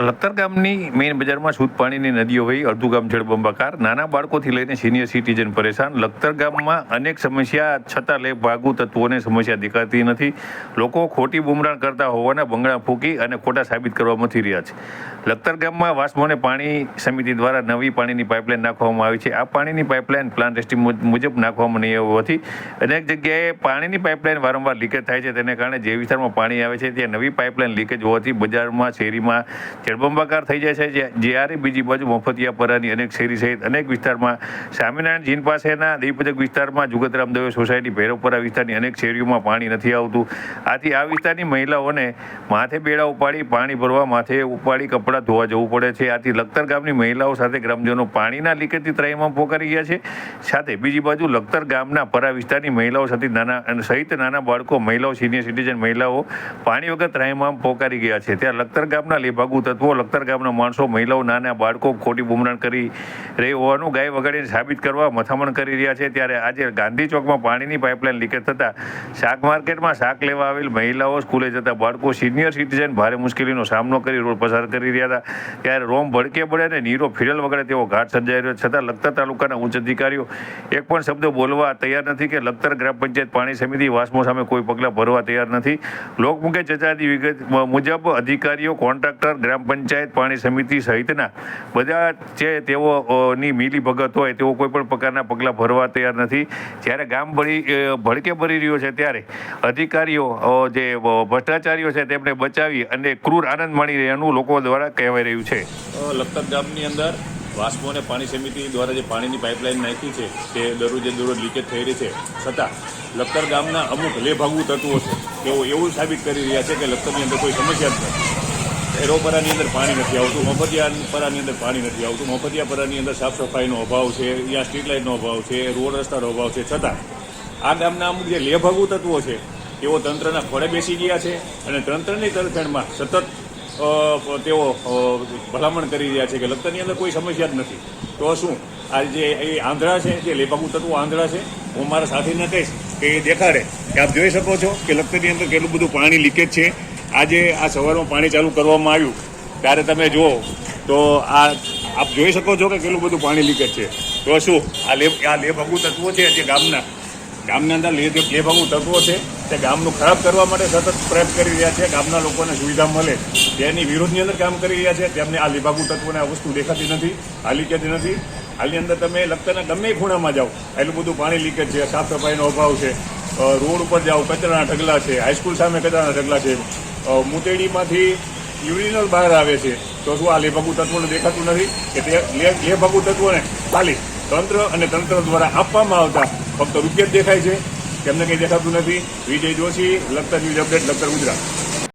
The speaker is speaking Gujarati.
લખતર ગામની મેઇન બજારમાં શુદ્ધ પાણીની નદીઓ વહી અડધું ગામ જળબંબાકાર નાના બાળકોથી લઈને સિનિયર સિટીઝન પરેશાન. લખતર ગામમાં અનેક સમસ્યા, છતાં લે ભાગુ તત્વોને સમસ્યા દેખાતી નથી. લોકો ખોટી બુમરાણ કરતા હોવાના બંગડા ફૂંકી અને ખોટા સાબિત કરવા મથી રહ્યા છે. લખતર ગામમાં વાસ્મોને પાણી સમિતિ દ્વારા નવી પાણીની પાઇપલાઇન નાખવામાં આવી છે. આ પાણીની પાઇપલાઇન પ્લાન ટેસ્ટિંગ મુજબ નાખવામાં નહીં હોવાથી અનેક જગ્યાએ પાણીની પાઇપલાઇન વારંવાર લીકેજ થાય છે. તેને કારણે જે વિસ્તારમાં પાણી આવે છે, ત્યાં નવી પાઇપલાઇન લીકેજ હોવાથી બજારમાં, શેરીમાં જળબંબાકાર થઈ જાય છે. જ્યારે બીજી બાજુ મફતિયાપરાની અનેક શેરી સહિત અનેક વિસ્તારમાં સ્વામિનારાયણ જીન પાસેના દેવીપજક વિસ્તારમાં જુગતરામ દવે સોસાયટી ભૈરવપરા વિસ્તારની અનેક શેરીઓમાં પાણી નથી આવતું. આથી આ વિસ્તારની મહિલાઓને માથે બેડા ઉપાડી પાણી ભરવા, માથે ઉપાડી કપડાં ધોવા જવું પડે છે. આથી લખતર ગામની મહિલાઓ સાથે ગ્રામજનો પાણીના લીકેજથી ત્રાહીમાં પોકારી ગયા છે. સાથે બીજી બાજુ લખતર ગામના પરા વિસ્તારની મહિલાઓ સાથે નાના સહિત નાના બાળકો, મહિલાઓ, સિનિયર સિટીઝન મહિલાઓ પાણી વગર ત્રાહીમાં પોકારી ગયા છે. ત્યાં લખતર ગામના લેભાગુ તત્વો લખતર ગામના માણસો, મહિલાઓ, નાના બાળકો ખોટી બુમરાણ કરી રહી હોવાનું ગાય વગાડીને સાબિત કરવા મથામણ કરી રહ્યા છે. ત્યારે આજે ગાંધી ચોકમાં પાણીની પાઇપલાઇન લીકેજ થતાં શાક માર્કેટમાં શાક લેવા આવેલ મહિલાઓ સ્કૂલે જતા બાળકો સિનિયર સિટીઝન ભારે મુશ્કેલીનો સામનો કરી રોડ પસાર કરી રહ્યા હતા. ત્યારે રોમ ભડકે પડે અને નીરો ફિરલ વગડે તેવો ઘાટ સર્જાઈ રહ્યો છતાં લખતર તાલુકાના ઉચ્ચ અધિકારીઓ એક પણ શબ્દ બોલવા તૈયાર નથી કે લખતર ગ્રામ પંચાયત પાણી સમિતિ વાસ્મો સામે કોઈ પગલાં ભરવા તૈયાર નથી. લોકમુખે ચર્ચાતી વિગત મુજબ અધિકારીઓ, કોન્ટ્રાક્ટર, ગ્રામ પંચાયત પાણી સમિતિ સહિતના બધા જે તેઓની મિલી ભગત હોય, તેઓ કોઈ પણ પ્રકારના પગલાં ભરવા તૈયાર નથી. જ્યારે ગામ ભરી ભડકે ભરી રહ્યો છે ત્યારે અધિકારીઓ જે ભ્રષ્ટાચારીઓ છે તેમને બચાવી અને ક્રૂર આનંદ માણી રહ્યાનું લોકો દ્વારા કહેવાય રહ્યું છે. લખતર ગામની અંદર વાસ્મો અને પાણી સમિતિ દ્વારા જે પાણીની પાઇપલાઇન નાખી છે, તે દરરોજે દરરોજ લીકેજ થઈ રહી છે. છતાં લખતર ગામના અમુક લેભાગુ તત્વો છે, તેઓ એવું સાબિત કરી રહ્યા છે કે લખતરની અંદર કોઈ સમસ્યા નથી. એરોપરાની અંદર પાણી નથી આવતું, મફતિયાપરાની અંદર પાણી નથી આવતું. મફતિયાપરાની અંદર સાફ સફાઈનો અભાવ છે યા સ્ટ્રીટ લાઇટનો અભાવ છે, રોડ રસ્તાનો અભાવ છે. છતાં, આ ગામના અમુક જે લેભાગુ તત્વો છે, તેઓ તંત્રના ખોળે બેસી ગયા છે અને તંત્રની તરફેણમાં સતત તેઓ ભલામણ કરી રહ્યા છે કે લખતરની અંદર કોઈ સમસ્યા જ નથી. તો શું, આ જે, એ આંધળા છે, જે લેભાગુ તત્વો આંધળા છે, હું મારા સાથીને કહીશ કે એ દેખાડે. કે આપ જોઈ શકો છો કે લખતરની અંદર કેટલું બધું પાણી લીકેજ છે. આજે આ સવારમાં પાણી ચાલુ કરવામાં આવ્યું, ત્યારે તમે જુઓ, તો આ આપ જોઈ શકો છો કે કેટલું બધું પાણી લીકેજ છે. તો શું, આ લેબ આ લેભાગુ તત્વો છે જે ગામના, ગામની અંદર લે લેભાગુ તત્વો છે, તે ગામનું ખરાબ કરવા માટે સતત પ્રયત્ન કરી રહ્યા છે, ગામના લોકોને સુવિધા મળે. તેની વિરોધની અંદર કામ કરી રહ્યા છે, તેમને આ લેભાગુ તત્વોને આ વસ્તુ દેખાતી નથી, આ લીકેજ નથી. હાલની અંદર તમે લગતાના ગમે ખૂણામાં જાઓ એટલું બધું પાણી લીકેજ છે, સાફ સફાઈનો અભાવ છે રોડ ઉપર જાઓ, કચરાના ઢગલા છે, હાઈસ્કૂલ સામે કચરાના ઢગલા છે મુતેડીમાંથી યુરિનલ બહાર આવે છે. તો શું આ લેભગુ તત્વોને દેખાતું નથી? કે તે લેભગુ તત્વોને? ખાલી તંત્ર અને તંત્ર દ્વારા આપવામાં આવતા ફક્ત રૂપિયા દેખાય છે. તેમને કંઈ દેખાતું નથી? Vijay Joshi, Lakhtar news update, Lakhtar Gujarat.